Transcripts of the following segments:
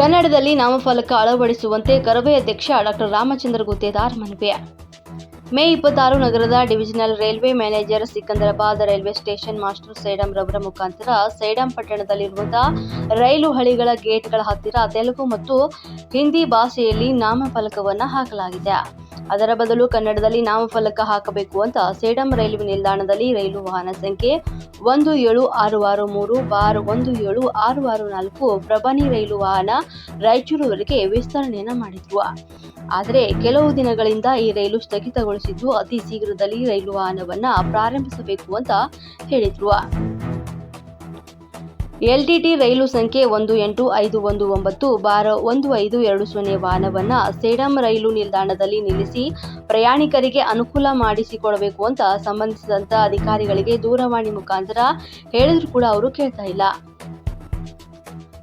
ಕನ್ನಡದಲ್ಲಿ ನಾಮಫಲಕ ಅಳವಡಿಸುವಂತೆ ಕರವೇ ಅಧ್ಯಕ್ಷ ಡಾಕ್ಟರ್ ರಾಮಚಂದ್ರ ಗುತ್ತೇದಾರ್ ಮನವಿ. ಮೇ ಇಪ್ಪತ್ತಾರು ನಗರದ divisional railway manager Secunderabad railway station master Sedam ರವರ ಮುಖಾಂತರ ಸೈಡಂ ಪಟ್ಟಣದಲ್ಲಿರುವಂತಹ ರೈಲು ಹಳಿಗಳ ಗೇಟ್ಗಳ ಹತ್ತಿರ ತೆಲುಗು ಮತ್ತು ಹಿಂದಿ ಭಾಷೆಯಲ್ಲಿ ನಾಮಫಲಕವನ್ನು ಹಾಕಲಾಗಿದೆ. ಅದರ ಬದಲು ಕನ್ನಡದಲ್ಲಿ ನಾಮಫಲಕ ಹಾಕಬೇಕು ಅಂತ ಸೇಡಂ ರೈಲ್ವೆ ನಿಲ್ದಾಣದಲ್ಲಿ ರೈಲು ವಾಹನ ಸಂಖ್ಯೆ ಒಂದು ಏಳು ಆರು ಆರು ಮೂರು ಬಾರ್ ಒಂದು ಏಳು ಆರು ಆರು ನಾಲ್ಕು ಪ್ರಭಾನಿ ರೈಲು ವಾಹನ ರಾಯಚೂರುವರೆಗೆ ವಿಸ್ತರಣೆಯನ್ನು ಮಾಡಿದ್ರು. ಆದರೆ ಕೆಲವು ದಿನಗಳಿಂದ ಈ ರೈಲು ಸ್ಥಗಿತಗೊಳಿಸಿದ್ದು ಅತಿ ಶೀಘ್ರದಲ್ಲಿ ರೈಲು ವಾಹನವನ್ನು ಪ್ರಾರಂಭಿಸಬೇಕು ಅಂತ ಹೇಳಿದ್ರು. ಎಲ್ಟಿಟಿ ರೈಲು ಸಂಖ್ಯೆ ಒಂದು ಎಂಟು ಐದು ಒಂದು ಒಂಬತ್ತು ಬಾರ ಒಂದು ಐದು ಎರಡು ಸೊನ್ನೆ ವಾಹನವನ್ನು ಸೇಡಂ ರೈಲು ನಿಲ್ದಾಣದಲ್ಲಿ ನಿಲ್ಲಿಸಿ ಪ್ರಯಾಣಿಕರಿಗೆ ಅನುಕೂಲ ಮಾಡಿಸಿಕೊಡಬೇಕು ಅಂತ ಸಂಬಂಧಿಸಿದಂಥ ಅಧಿಕಾರಿಗಳಿಗೆ ದೂರವಾಣಿ ಮುಖಾಂತರ ಹೇಳಿದ್ರು ಕೂಡ ಅವರು ಕೇಳ್ತಾ ಇಲ್ಲ.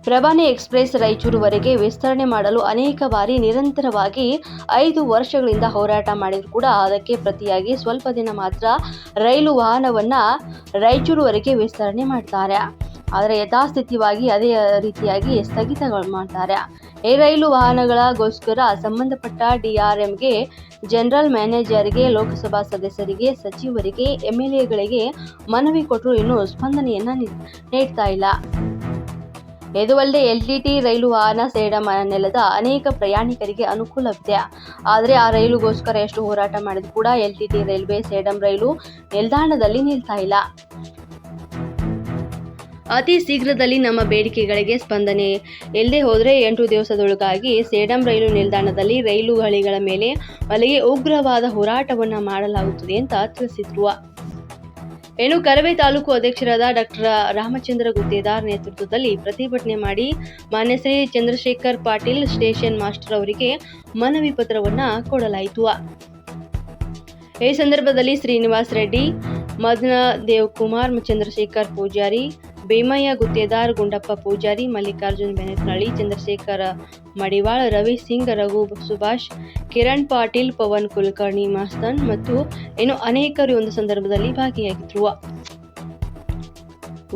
ಪ್ರಭಾನಿ ಎಕ್ಸ್ಪ್ರೆಸ್ ರಾಯಚೂರುವರೆಗೆ ವಿಸ್ತರಣೆ ಮಾಡಲು ಅನೇಕ ಬಾರಿ ನಿರಂತರವಾಗಿ ಐದು ವರ್ಷಗಳಿಂದ ಹೋರಾಟ ಮಾಡಿದ್ರು ಕೂಡ ಅದಕ್ಕೆ ಪ್ರತಿಯಾಗಿ ಸ್ವಲ್ಪ ದಿನ ಮಾತ್ರ ರೈಲು ವಾಹನವನ್ನು ರಾಯಚೂರುವರೆಗೆ ವಿಸ್ತರಣೆ ಮಾಡ್ತಾರೆ. ಆದರೆ ಯಥಾಸ್ಥಿತಿವಾಗಿ ಅದೇ ರೀತಿಯಾಗಿ ಸ್ಥಗಿತಗಳು ಮಾಡ್ತಾರೆ. ರೈಲು ವಾಹನಗಳಿಗೋಸ್ಕರ ಸಂಬಂಧಪಟ್ಟ ಡಿಆರ್ಎಂಗೆ ಜನರಲ್ ಮ್ಯಾನೇಜರ್ಗೆ, ಲೋಕಸಭಾ ಸದಸ್ಯರಿಗೆ, ಸಚಿವರಿಗೆ, ಎಂಎಲ್ಎಗಳಿಗೆ ಮನವಿ ಕೊಟ್ಟರು. ಇನ್ನೂ ಸ್ಪಂದನೆಯನ್ನ ನೀಡ್ತಾ ಇಲ್ಲ. ಎಲ್ ಟಿ ಟಿ ರೈಲು ವಾಹನ ಸೇಡ ನೆಲದ ಅನೇಕ ಪ್ರಯಾಣಿಕರಿಗೆ ಅನುಕೂಲವಿದೆ. ಆದರೆ ಆ ರೈಲುಗೋಸ್ಕರ ಎಷ್ಟು ಹೋರಾಟ ಮಾಡಿದ್ರು ಕೂಡ ಎಲ್ಟಿಟಿ ರೈಲ್ವೆ ಸೇಡಂ ರೈಲು ನಿಲ್ದಾಣದಲ್ಲಿ ನಿಲ್ತಾ ಇಲ್ಲ. ಅತಿ ಶೀಘ್ರದಲ್ಲಿ ನಮ್ಮ ಬೇಡಿಕೆಗಳಿಗೆ ಸ್ಪಂದನೆ. ಎಲ್ಲದೆ ಹೋದರೆ ಎಂಟು ದಿವಸದೊಳಗಾಗಿ ಸೇಡಂ ರೈಲು ನಿಲ್ದಾಣದಲ್ಲಿ ರೈಲು ಹಳಿಗಳ ಮೇಲೆ ಅಲ್ಲಿಗೆ ಉಗ್ರವಾದ ಹೋರಾಟವನ್ನು ಮಾಡಲಾಗುತ್ತದೆ ಅಂತ ತಿಳಿಸಿದ್ರು. ಇನ್ನು ಕರವೇ ತಾಲೂಕು ಅಧ್ಯಕ್ಷರಾದ ಡಾಕ್ಟರ್ ರಾಮಚಂದ್ರ ಗುತ್ತೇದಾರ್ ನೇತೃತ್ವದಲ್ಲಿ ಪ್ರತಿಭಟನೆ ಮಾಡಿ ಮಾನ್ಯ ಶ್ರೀ ಚಂದ್ರಶೇಖರ್ ಪಾಟೀಲ್ ಸ್ಟೇಷನ್ ಮಾಸ್ಟರ್ ಅವರಿಗೆ ಮನವಿ ಪತ್ರವನ್ನು ಕೊಡಲಾಯಿತು. ಈ ಸಂದರ್ಭದಲ್ಲಿ ಶ್ರೀನಿವಾಸ್ ರೆಡ್ಡಿ, ಮದನ ದೇವಕುಮಾರ್, ಚಂದ್ರಶೇಖರ್ ಪೂಜಾರಿ ಭೀಮಯ್ಯ ಗುತ್ತೇದಾರ್, ಗುಂಡಪ್ಪ ಪೂಜಾರಿ, ಮಲ್ಲಿಕಾರ್ಜುನ್ ಬೆನಕನಳ್ಳಿ ಚಂದ್ರಶೇಖರ್ ಮಡಿವಾಳ್, ರವಿ ಸಿಂಗ್, ರಘು ಸುಭಾಷ್, ಕಿರಣ್ ಪಾಟೀಲ್, ಪವನ್ ಕುಲಕರ್ಣಿ, ಮಾಸ್ತನ್ ಮತ್ತು ಇನ್ನು ಅನೇಕರು ಒಂದು ಸಂದರ್ಭದಲ್ಲಿ ಭಾಗಿಯಾಗಿದ್ರು.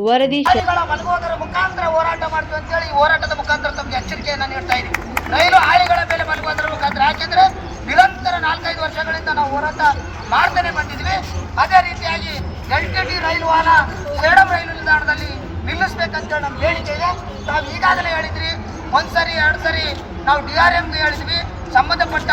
ವರದಿ ಮಲಗುವುದರ ಮುಖಾಂತರ ಹೋರಾಟ ಮಾಡ್ತೀವಿ ಅಂತೇಳಿ ಈ ಹೋರಾಟದ ಮುಖಾಂತರ ತಮಗೆ ಎಚ್ಚರಿಕೆಯನ್ನು ನೀಡ್ತಾ ಇದ್ದೀವಿ ರೈಲು ಹಾಳಿಗಳ ಮೇಲೆ ಮಲಗುವುದರ ಮುಖಾಂತರ. ಯಾಕೆಂದ್ರೆ ನಿರಂತರ ನಾಲ್ಕೈದು ವರ್ಷಗಳಿಂದ ನಾವು ಹೋರಾಟ ಮಾಡ್ತಾನೆ ಬಂದಿದ್ವಿ ಅದೇ ರೀತಿಯಾಗಿ ಎಲ್ ಟಿ ಟಿ ರೈಲು ವಾಹನ ಸೇಡಂ ರೈಲು ನಿಲ್ದಾಣದಲ್ಲಿ ನಿಲ್ಲಿಸ್ಬೇಕಂತೇಳಿ ನಮ್ಮ ಬೇಡಿಕೆ ಇದೆ. ನಾವು ಈಗಾಗಲೇ ಹೇಳಿದ್ರಿ, ಒಂದ್ಸರಿ ಎರಡು ಸರಿ ನಾವು ಡಿ ಆರ್ ಎಂಗೆ ಹೇಳಿದ್ವಿ. ಸಂಬಂಧಪಟ್ಟ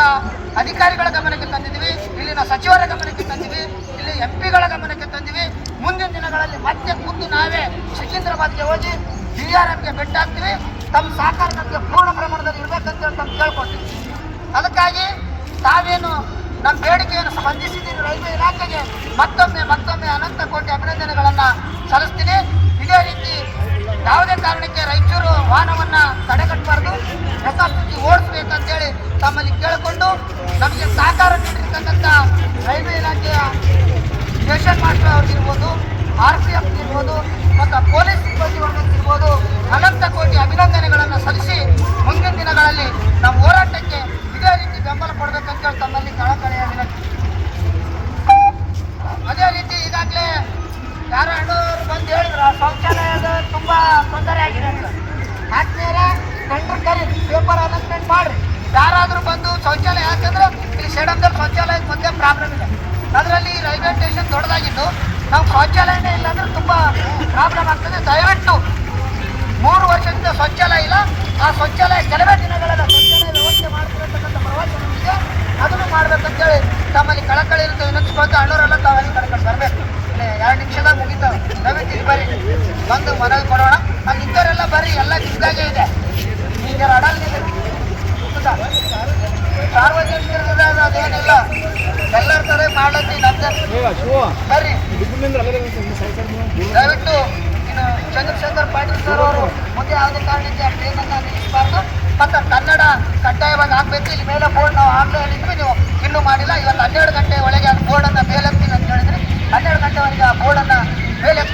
ಅಧಿಕಾರಿಗಳ ಗಮನಕ್ಕೆ ತಂದಿದ್ವಿ ಇಲ್ಲಿನ ಸಚಿವರ ಗಮನಕ್ಕೆ ತಂದಿದ್ವಿ, ಇಲ್ಲಿ ಎಂ ಪಿಗಳ ಗಮನಕ್ಕೆ ತಂದಿವಿ ಮುಂದಿನ ದಿನಗಳಲ್ಲಿ ಮತ್ತೆ ಖುದ್ದು ನಾವೇ ಸಿಕಿಂದ್ರಾಬಾದ್ಗೆ ಹೋಗಿ ಡಿ ಆರ್ ಎಂಗೆ ಬೆಟ್ಟಾಗ್ತೀವಿ ತಮ್ಮ ಸಹಕಾರ ನಮಗೆ ಪೂರ್ಣ ಪ್ರಮಾಣದಲ್ಲಿ ಇರಬೇಕಂತೇಳಿ ತಮ್ಮ ಕೇಳ್ಕೊತೀವಿ ಅದಕ್ಕಾಗಿ ತಾವೇನು ನಮ್ಮ ಬೇಡಿಕೆಯನ್ನು ಸ್ಪಂದಿಸಿದ್ದೀನಿ ರೈಲ್ವೆ ಇಲಾಖೆಗೆ. ಮತ್ತೊಮ್ಮೆ ಮತ್ತೊಮ್ಮೆ ಅನಂತ ಕೋಟಿ ಅಭಿನಂದನೆಗಳನ್ನು ಸಲ್ಲಿಸ್ತೀನಿ. ಇದೇ ರೀತಿ ಯಾವುದೇ ಕಾರಣಕ್ಕೆ ರಾಯಚೂರು ವಾಹನವನ್ನು ತಡೆಗಟ್ಟಬಾರ್ದು, ಯಥಾಸ್ಥಿತಿ ಓಡಿಸ್ಬೇಕಂತೇಳಿ ತಮ್ಮಲ್ಲಿ ಕೇಳಿಕೊಂಡು ನಮಗೆ ಸಹಕಾರ ನೀಡಿರ್ತಕ್ಕಂಥ ರೈಲ್ವೆ ಇಲಾಖೆಯ ಸ್ಟೇಷನ್ ಮಾಸ್ಟರ್ ಅವ್ರಿಗಿರ್ಬೋದು ಆರ್ ಪಿ ಎಫ್ ಇರ್ಬೋದು, ಮತ್ತು ಪೊಲೀಸ್ ಸಿಬ್ಬಂದಿ ವರ್ಗಕ್ಕಿರ್ಬೋದು ಅನಂತ ಕೋಟಿ ಅಭಿನಂದನೆಗಳನ್ನು ಸಲ್ಲಿಸಿ ಮುಂದಿನ ದಿನಗಳಲ್ಲಿ ನಮ್ಮ ಹೋರಾಟಕ್ಕೆ ಇದೇ ರೀತಿ ಬೆಂಬಲ ಕೊಡಬೇಕಂತೇಳಿ ತಮ್ಮಲ್ಲಿ ಕಳಕಳಿಯ ವಿನಂತಿ ಅದೇ ರೀತಿ ಈಗಾಗಲೇ ಯಾರೋ ಅಣ್ಣವರು ಬಂದು ಹೇಳಿದ್ರು ಆ ಶೌಚಾಲಯದ ತುಂಬ ಅಂತ ಟೆಂಡರ್ ಕರಿ ಪೇಪರ್ ಅನೌನ್ಸ್ಮೆಂಟ್ ಮಾಡ್ರಿ. ಯಾರಾದರೂ ಬಂದು ಶೌಚಾಲಯ ಯಾಕಂದ್ರೆ ಇಲ್ಲಿ ಸೇಡಂದಲ್ಲಿ ಶೌಚಾಲಯದ ಮುಂದೆ ಪ್ರಾಬ್ಲಮ್ ಇದೆ. ಅದರಲ್ಲಿ ರೈಲ್ವೆ ಸ್ಟೇಷನ್ ದೊಡ್ಡದಾಗಿದ್ದು, ನಾವು ಶೌಚಾಲಯನೇ ಇಲ್ಲ ಅಂದ್ರೆ ತುಂಬ ಪ್ರಾಬ್ಲಮ್ ಆಗ್ತದೆ. ದಯವಿಟ್ಟು ಮೂರು ವರ್ಷದಿಂದ ಶೌಚಾಲಯ ಇಲ್ಲ. ಆ ಶೌಚಾಲಯ ಕೆಲವೇ ದಿನಗಳಲ್ಲಿ ಶೌಚಾಲಯ ವ್ಯವಸ್ಥೆ ಮಾಡ್ತಿರತಕ್ಕಂಥ ಪ್ರವಾಸ ನಮಗಿದೆ. ಅದನ್ನು ಮಾಡ್ಬೇಕಂತೇಳಿ ತಮ್ಮಲ್ಲಿ ಕಳಕಳಿ ಇರುತ್ತೆ. ವಿನಂತಿಸ್ಕೊಳ್ತಾ ಅಣ್ಣವರೆಲ್ಲ ತಾವಲ್ಲಿ ಕಳ್ಕೊಂಡು ಬರಬೇಕು. ಎರಡು ನಿಮಿಷದಾಗ ಮುಗಿತಾವೆ. ದಯವಿಟ್ಟು ಬರೀ ಬಂದು ಮನವಿ ಕೊಡೋಣ. ಅಲ್ಲಿ ಬರ್ರಿ ಎಲ್ಲ ನಿಮ್ದಾಗೆ ಇದೆ. ಈಗ ಅಡಲ್ ಸಾರ್ವಜನಿಕರದ ಅದೇನಿಲ್ಲ. ಎಲ್ಲರ ತರ ಮಾಡತ್ತಿ ನಮ್ದು ಬರ್ರಿ. ದಯವಿಟ್ಟು ಇನ್ನು ಚಂದ್ರಶೇಖರ್ ಪಾಟೀಲ್ ಸರ್ ಅವರು ಮುಂದೆ ಯಾವುದೇ ಕಾರಣಕ್ಕೆ ಆ ಟ್ರೈನನ್ನು ನಿಲ್ಲಿಸಬಾರ್ದು. ಮತ್ತು ಕನ್ನಡ ಕಡ್ಡಾಯವಾಗಿ ಹಾಕಬೇಕು. ಇಲ್ಲಿ ಮೇಲೆ ಬೋರ್ಡ್ ನಾವು ಆಗಲೇ ಹೇಳಿದ್ವಿ ನೀವು ಇನ್ನೂ ಮಾಡಿಲ್ಲ. ಇವತ್ತು ಹನ್ನೆರಡು ಗಂಟೆ ಒಳಗೆ ಆ ಬೋರ್ಡನ್ನು ಮೇಲೆತ್ತೀನಿ ಅಂತ ಹೇಳಿದ್ರಿ. ಹನ್ನೆರಡು ಗಂಟೆವರೆಗೆ ಆ ಬೋರ್ಡನ್ನು ಮೇಲೆತ್ತಬೇಕಂತ